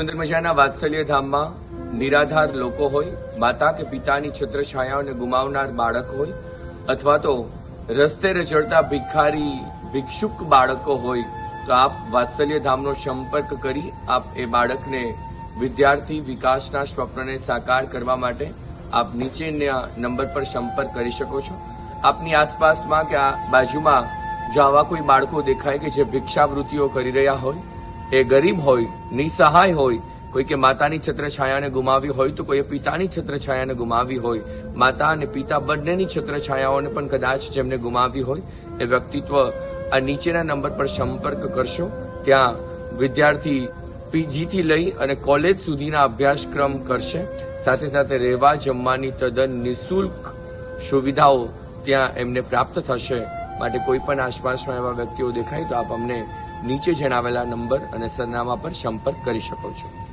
સુંદર મજાના વાત્સલ્ય ધામમાં નિરાધાર લોકો હોય, માતા કે પિતાની છત્રછાયાઓને ગુમાવનાર બાળક હોય, અથવા તો રસ્તે રચડતા ભિખારી, ભિક્ષુક બાળકો હોય, તો આપ વાત્સલ્ય ધામનો સંપર્ક કરી આપ એ બાળકને વિદ્યાર્થી વિકાસના સ્વપ્નને સાકાર કરવા માટે આપ નીચેના નંબર પર સંપર્ક કરી શકો છો. આપની આસપાસમાં કે આ બાજુમાં જો આવા કોઈ બાળકો દેખાય કે જે ભિક્ષાવૃત્તિઓ કરી રહ્યા હોય એ ગરીબ હોય, નિસહાય હોય કોઈ કે માતાની છત્રછાયાને ગુમાવી હોય તો કોઈ પિતાની છત્રછાયાને ગુમાવી હોય. માતા અને પિતા બંનેની છત્રછાયાઓને પણ કદાચ જેમને ગુમાવી હોય, એ વ્યક્તિત્વ આ નીચેના નંબર પર સંપર્ક કરશો. ત્યાં વિદ્યાર્થી પીજી થી લઈ અને કોલેજ સુધીના અભ્યાસક્રમ કરશે. સાથે સાથે રહેવા જમવાની તદ્દન નિઃશુલ્ક સુવિધાઓ ત્યાં એમને પ્રાપ્ત થશે. માટે કોઈ પણ આસપાસમાં એવા વ્યક્તિઓ દેખાય તો આપ અમને નીચે જણાવેલા નંબર અને સરનામા પર સંપર્ક કરી શકો છો.